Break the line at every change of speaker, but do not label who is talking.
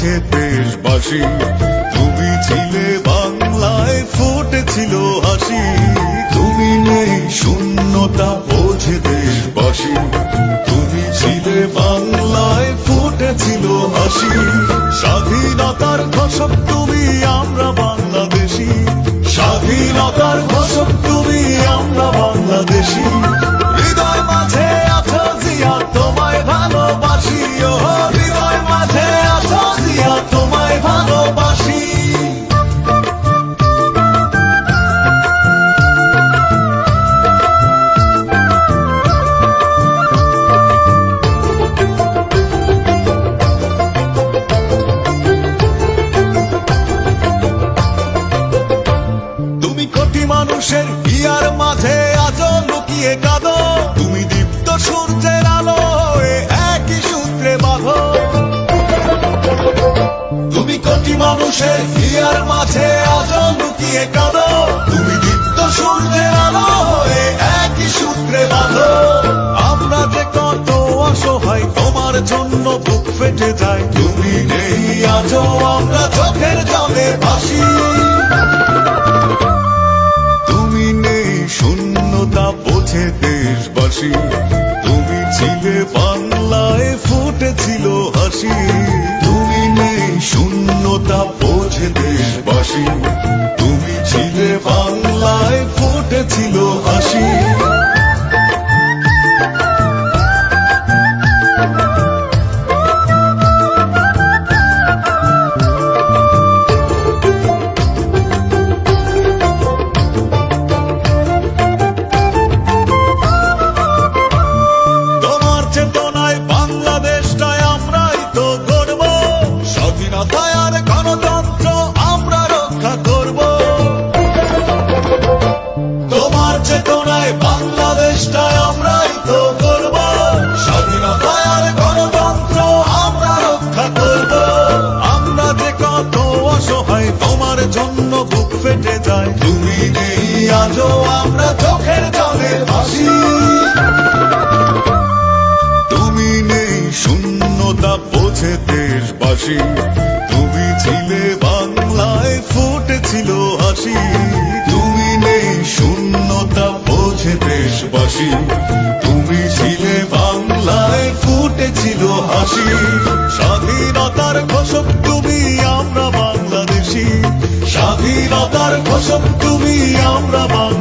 বোঝে দেশবাসী। তুমি ছিলে বাংলায়, ফুটেছিল হাসি। তুমি নেই শূন্যতা, বোঝে দেশবাসী। তুমি ছিলে বাংলায়, ফুটেছিল হাসি। স্বাধীনতার ঘোষক তুমি আমরা তুমি দীপ্ত সূর্যের আলো একই সূত্রে বাঁধো। তুমি কোটি মানুষের হিয়ার মাঝে আজও লুকিয়ে কাঁদো। তুমি দীপ্ত সূর্যের আলো একই সূত্রে বাঁধো। আমরা যে কত অসহায়, তোমার জন্য বুক ফেটে যায়। তুমি নেই, আজও আমরা চোখের জলে ভাসি। বোঝে দেশবাসী, তুমি ছিলে বাংলায় ফুটেছিল হাসি। তুমি নেই শূন্যতা বোঝে দেশবাসী, তুমি ছিলে বাংলায় ফুটেছিল হাসি। যায় তুমি নেই, আজও আমরা চোখের জলে ভাসি। তুমি নেই, শূন্যতা বোঝে দেশবাসী। তুমি ছিলে বাংলায় ফুটেছিল হাসি। তুমি নেই, শূন্যতা বোঝে দেশবাসী। তুমি ছিলে বাংলায় ফুটেছিল হাসি। স্বাধীনতার ঘোষক স্বাধীনতার ঘোষক তুমি আমরা বাংলাদেশি